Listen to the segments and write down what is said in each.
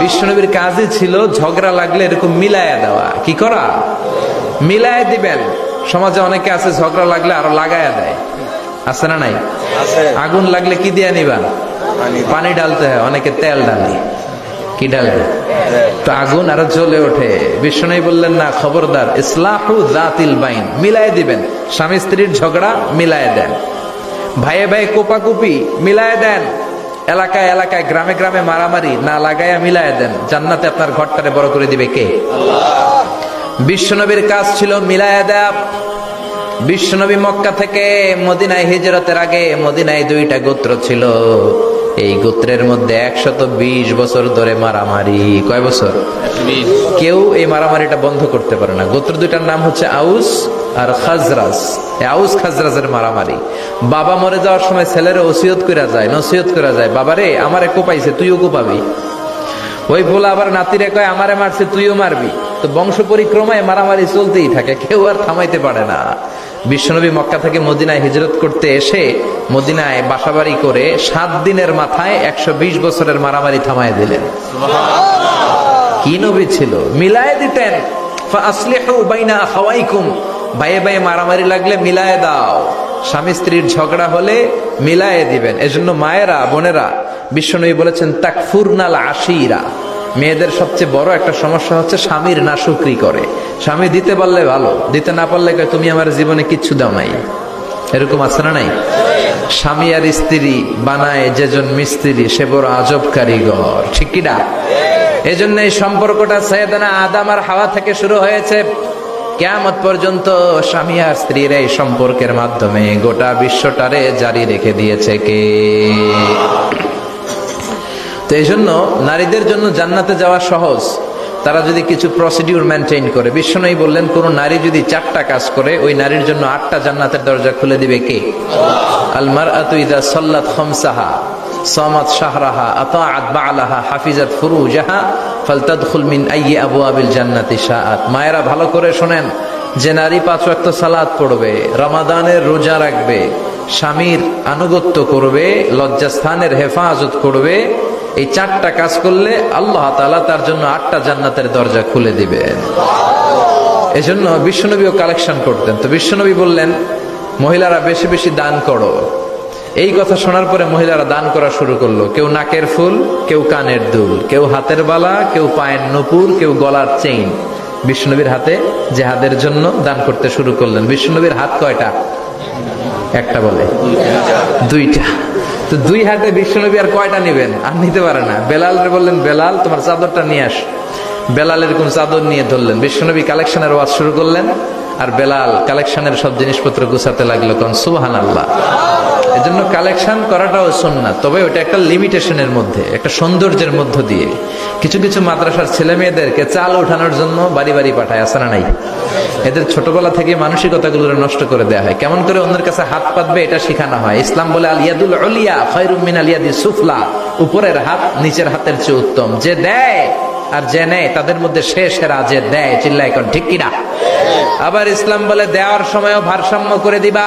বিশ্বনবীর কাজই ছিল ঝগড়া লাগলে এরকম মিলায়া দেওয়া। কি করা? মিলায়া দিবেন। সমাজে অনেকে আছে ঝগড়া লাগলে আরও লাগায়া দেয়। আছে না নাই? আগুন লাগলে কি দিয়ে নিবা? পানি। ডালতে হয় অনেকে তেল ডালে কি ডালবে তো আগুন আরও জ্বলে ওঠে। বিষ্ণু বললেন না খবরদার ইসলাহু জাতিল বাইন। মিলায় দিবেন। স্বামী স্ত্রীর ঝগড়া মিলায় দেন। ভাইয়ে ভাই কোপাকুপি মিলায় দেন। এলাকায় এলাকায়, গ্রামে গ্রামে মারামারি না লাগাইয়া মিলায় দেন। জান্নাতে আপনার ঘরটারে বড় করে দিবে কে? বিশ্বনবীর কাজ ছিল মিলায় দেয়া। বিশ্বনবী মক্কা থেকে মদিনায় হিজরতের আগে মদিনায় দুইটা গোত্র ছিল। এই গোত্রের মধ্যে একশত বিশ বছর ধরে মারামারি। কয় বছর? কেউ এই মারামারিটা বন্ধ করতে পারে না। গোত্র দুইটার নাম হচ্ছে আউস আর খাজরাজ। আউস খাজরাজের মারামারি। বাবা মরে যাওয়ার সময় ছেলের ওসিয়ত করা যায়, নসিহত করা যায়, বাবারে, আমারে কোপাইছে, তুইও কোপাবি? ওই ভোলা আবার নাতিরে কয়, আমারে মারছে, তুইও মারবি? তো বংশ পরিক্রমায় মারামারি চলতেই থাকে, কেউ আর থামাইতে পারে না। বিশ্বনবী মক্কা থেকে মদিনায় হিজরত করতে এসে মদিনায় বাসাবাড়ি করে সাত দিনের মাথায় একশো বিশ বছরের মারামারি থামায় দিলেন। কি নবী ছিল? মিলায় দিতেন। ভাইয়ে ভাইয়ে মারামারি লাগলে মিলায় দাও। স্বামী স্ত্রীর ঝগড়া হলে মিলায়ে দিবেন। এজন্য মায়েরা বোনেরা বিশ্বনবী বলেছেন তাকফুরনাল আশিরা। মেয়েদের সবচেয়ে বড় একটা সমস্যা হচ্ছে স্বামীর নাশুকরি করে। স্বামী দিতে পারলে ভালো, দিতে না পারলে তুমি আমার জীবনে কিচ্ছু দাও নাই। এরকম আছে না নাই? স্বামী আর স্ত্রী বানায় যেজন মিস্ত্রি, সে বড় আজব কারিগর। ঠিক কিনা এই জন্য এই সম্পর্কটা সৈয়দনা আদাম আর হাওয়া থেকে শুরু হয়েছে। কেয়ামত পর্যন্ত স্বামী আর স্ত্রীর এই সম্পর্কের মাধ্যমে গোটা বিশ্বটারে জারি রেখে দিয়েছে কে? তো এই জন্য নারীদের জন্য জান্নাতে যাওয়া সহজ। তারা যদি কিছু প্রসিডিউর মেনটেন করে। বিশ্বনয়ী বললেন, কোন নারী যদি চারটা কাজ করে, ওই নারীর জন্য আটটা জান্নাতের দরজা খুলে দিবে কে? আলমার আতুইদা সল্লাত খমসাহা, সামাত শাহরাহা, আতাআত বালাহা, হাফিজাত ফুরুজাহা, ফালতাদখুল মিন আইয়ি আবওয়াবিল জান্নাতি শাআত। মায়েরা ভালো করে শোনেন, যে নারী পাঁচ ওয়াক্ত সালাত পড়বে, রমাদানের রোজা রাখবে, স্বামীর আনুগত্য করবে, লজ্জাস্থানের হেফাজত করবে এই চারটা কাজ করলে আল্লাহ তাআলা তার জন্য আটটা জান্নাতের দরজা খুলে দিবেন। এজন্য বিশ্বনবীও কালেকশন করতেন। তো বিশ্বনবী বললেন, মহিলারা বেশি বেশি দান করো। এই কথা শোনার পরে মহিলারা দান করা শুরু করল। কেউ নাকের ফুল, কেউ কানের দুল, কেউ হাতের বালা, কেউ পায়ের নপুর, কেউ গলার চেইন। বিষ্ণুনবীর হাতে জেহাদের জন্য দান করতে শুরু করলেন। বিষ্ণুনবীর হাত কয়টা? একটা বলে। দুইটা। তো দুই হাতে বিশ্বনবী আর কয়টা নেবেন? আর নিতে পারে না। বেলাল রে বললেন, বেলাল, তোমার চাদরটা নিয়ে আস। বেলাল এরকম চাদর নিয়ে ধরলেন। বিশ্বনবী কালেকশনের ওয়াজ শুরু করলেন, আর বেলাল কালেকশনের সব জিনিসপত্র গুছাতে লাগল। কোন সুবাহান আল্লাহ এজন্য কালেকশন করাটাও সুন্নাত, তবে ওটা একটা লিমিটেশনের মধ্যে, একটা সৌন্দর্যের মধ্য দিয়ে। কিছু কিছু মাদ্রাসার ছেলে মেয়েদেরকে চাল ওঠানোর জন্য বাড়ি বাড়ি পাঠায় আসে না নাই? এদের ছোটবেলা থেকে মানসিকতাগুলো নষ্ট করে দেওয়া হয়। কেমন করে অন্যের কাছে হাত পাতবে, এটা শেখানো হয়। ইসলাম বলে আলিয়াদুল অলিয়া খৈরুম আলিয়াদি সুফলা। উপরের হাত নিচের হাতের চেয়ে উত্তম। যে দেয় আর যে নেয়, তাদের মধ্যে শেষেরা যে দেয় চিল্লা এখন ঠিক কিনা? আবার ইসলাম বলে, দেওয়ার সময়ও ভারসাম্য করে দিবা।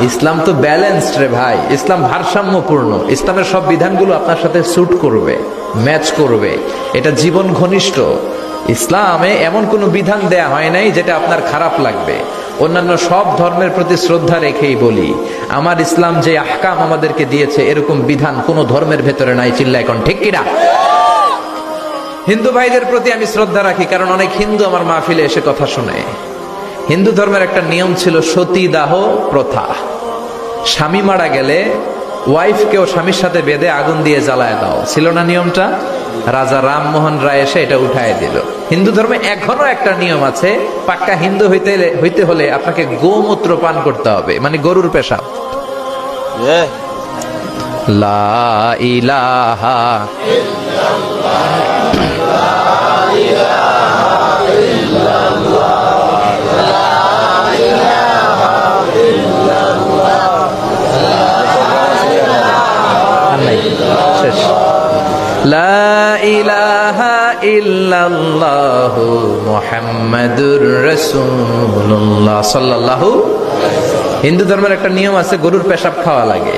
ইসলাম তো ব্যালেন্সড রে ভাই। ইসলাম ভারসাম্যপূর্ণ। ইসলামের সব বিধানগুলো আপনার সাথে স্যুট করবে ম্যাচ করবে। এটা জীবন ঘনিষ্ঠ। ইসলামে এমন কোনো বিধান দেয়া হয় নাই যেটা আপনার খারাপ লাগবে। অন্যান্য সব ধর্মের প্রতি শ্রদ্ধা রেখেই বলি, আমার ইসলাম যে আহকাম আমাদেরকে দিয়েছে, এরকম বিধান কোনো ধর্মের ভেতরে নাই চিল্লা এখন ঠিক কিনা? হিন্দু ভাইদের প্রতি আমি শ্রদ্ধা রাখি, কারণ অনেক হিন্দু আমার মাহফিলে এসে কথা শুনে। হিন্দু ধর্মের একটা নিয়ম ছিল সতীদাহ প্রথা। স্বামী মারা গেলে ওয়াইফকেও স্বামীর সাথে বেঁধে আগুন দিয়ে জ্বালায় দাও। ছিল না নিয়মটা? রাজা রামমোহন রায় এসে এটা উঠায় দিল। হিন্দু ধর্মে এখনও একটা নিয়ম আছে, পাক্কা হিন্দু হইতে হইতে হলে আপনাকে গোমূত্র পান করতে হবে মানে গরুর পেশাব। লা ইল্লাল্লাহু মুহাম্মাদুর রাসূলুল্লাহ। সাল্লাল্লাহু হিন্দু ধর্মের একটা নিয়ম আছে, গরুর পেশাব খাওয়া লাগে।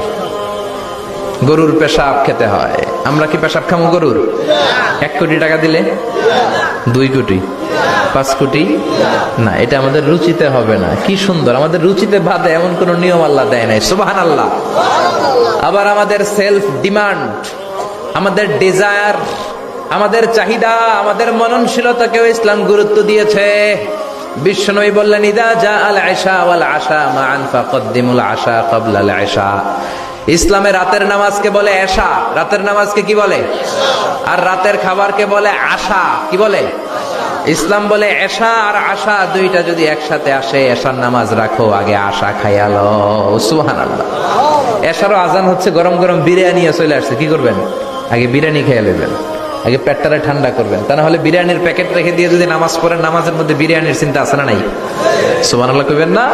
গরুর পেশাব খেতে হয়। আমরা কি পেশাব খামো গরুর? এক কোটি টাকা দিলে? দুই কোটি। পাঁচ কোটি? না, এটা আমাদের রুচিতে হবে না। কি সুন্দর, আমাদের রুচিতে বাদে এমন কোন নিয়ম আল্লাহ দেয় নাই। সুবাহান আল্লাহ আবার আমাদের সেলফ ডিমান্ড আমাদের ডিজায়ার চাহিদা, আমাদের মননশীলতাকেও ইসলাম গুরুত্ব দিয়েছে। বিশ্বনবী বললেন, ইদা জা আল আশা ওয়াল আশা মা আনফা কদ্দিমুল আশা ক্বাবলা আল আশা। ইসলামে রাতের নামাজকে বলে এশা, রাতের নামাজকে কি বলে? আর রাতের খাবারকে বলে আশা, কি বলে? ইসলাম বলে এশা আর আশা দুইটা যদি একসাথে আসে, এশার নামাজ রাখো, আগে আশা খাইয়ালো সুহান আল্লাহ এশারও আজান হচ্ছে গরম গরম বিরিয়ানি চলে আসছে, কি করবেন? আগে বিরিয়ানি খেয়ে নেবেন। আগে পেটটারে ঠান্ডা করবেন। তা নাহলে বিরিয়ানির প্যাকেট রেখে দিয়ে যদি নামাজ পড়েন, নামাজের মধ্যে বিরিয়ানির চিন্তা আসে না নাই? সুমান আল্লাহ কইবেন না?